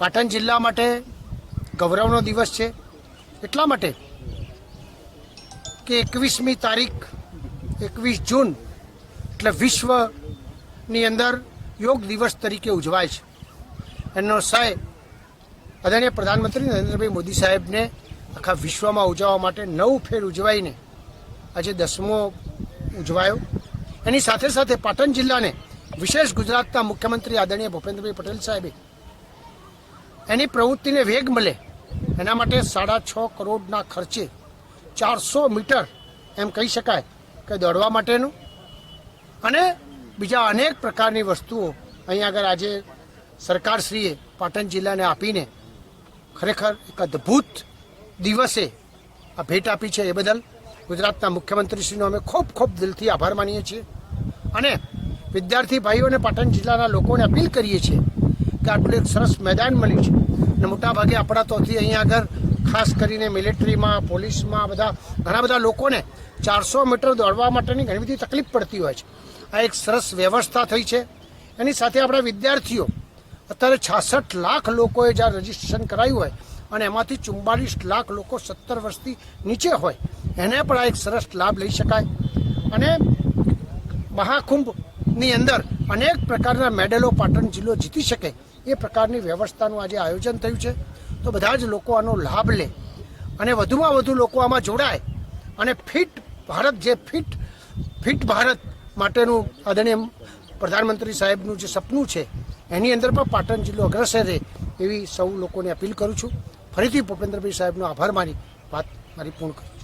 પાટણ જિલ્લા માટે ગૌરવનો દિવસ છે. એટલા માટે કે એકવીસમી તારીખ, એકવીસ જૂન, એટલે વિશ્વની અંદર યોગ દિવસ તરીકે ઉજવાય છે. એનો સાય આદરણીય પ્રધાનમંત્રી નરેન્દ્રભાઈ મોદી સાહેબને આખા વિશ્વમાં ઉજવવા માટે નવ ફેર ઉજવાઈને આજે દસમો ઉજવાયો. એની સાથે સાથે પાટણ જિલ્લાને વિશેષ ગુજરાતના મુખ્યમંત્રી આદરણીય ભૂપેન્દ્રભાઈ પટેલ સાહેબે એની પ્રવૃત્તિને વેગ મળે. એના માટે સાડા છ કરોડના ખર્ચે ચારસો મીટર એમ કહી શકાય કે દોડવા માટેનું. અને બીજા અનેક પ્રકારની વસ્તુઓ અહીં આગળ આજે સરકારશ્રીએ પાટણ જિલ્લાને આપીને ખરેખર એક અદ્ભુત દિવસે આ ભેટ આપી છે એ બદલ ગુજરાતના મુખ્યમંત્રીશ્રીનો અમે ખૂબ ખૂબ દિલથી આભાર માનીએ છીએ. અને વિદ્યાર્થી ભાઈઓ પાટણ જિલ્લાના લોકોને અપીલ કરીએ છીએ કે આટલું એક સરસ મેદાન મળ્યું છે. અને મોટાભાગે આપણા તોથી અહીંયા આગળ ખાસ કરીને મિલિટરીમાં, પોલીસમાં, બધા ઘણા બધા લોકોને ચારસો મીટર દોડવા માટેની ઘણી બધી તકલીફ પડતી હોય છે. આ એક સરસ વ્યવસ્થા થઈ છે. એની સાથે આપણા વિદ્યાર્થીઓ, અત્યારે છાસઠ લાખ લોકોએ જ્યાં રજીસ્ટ્રેશન કરાયું હોય અને એમાંથી ચુમ્બાલીસ લાખ લોકો સત્તર વર્ષથી નીચે હોય, એને પણ આ એક સરસ લાભ લઈ શકાય. અને મહાકુંભની અંદર અનેક પ્રકારના મેડલો પાટણ જિલ્લો જીતી શકે એ પ્રકારની વ્યવસ્થાનું આજે આયોજન થયું છે. તો બધા જ લોકો આનો લાભ લે અને વધુમાં વધુ લોકો આમાં જોડાય અને ફિટ ભારત જે ફિટ ફિટ ભારત માટેનું આદરણીય પ્રધાનમંત્રી સાહેબનું જે સપનું છે, એની અંદર પણ પાટણ જિલ્લો અગ્રસર રહે એવી સૌ લોકોને અપીલ કરું છું. ફરીથી ભૂપેન્દ્રભાઈ સાહેબનો આભાર માની વાત મારી પૂર્ણ કરું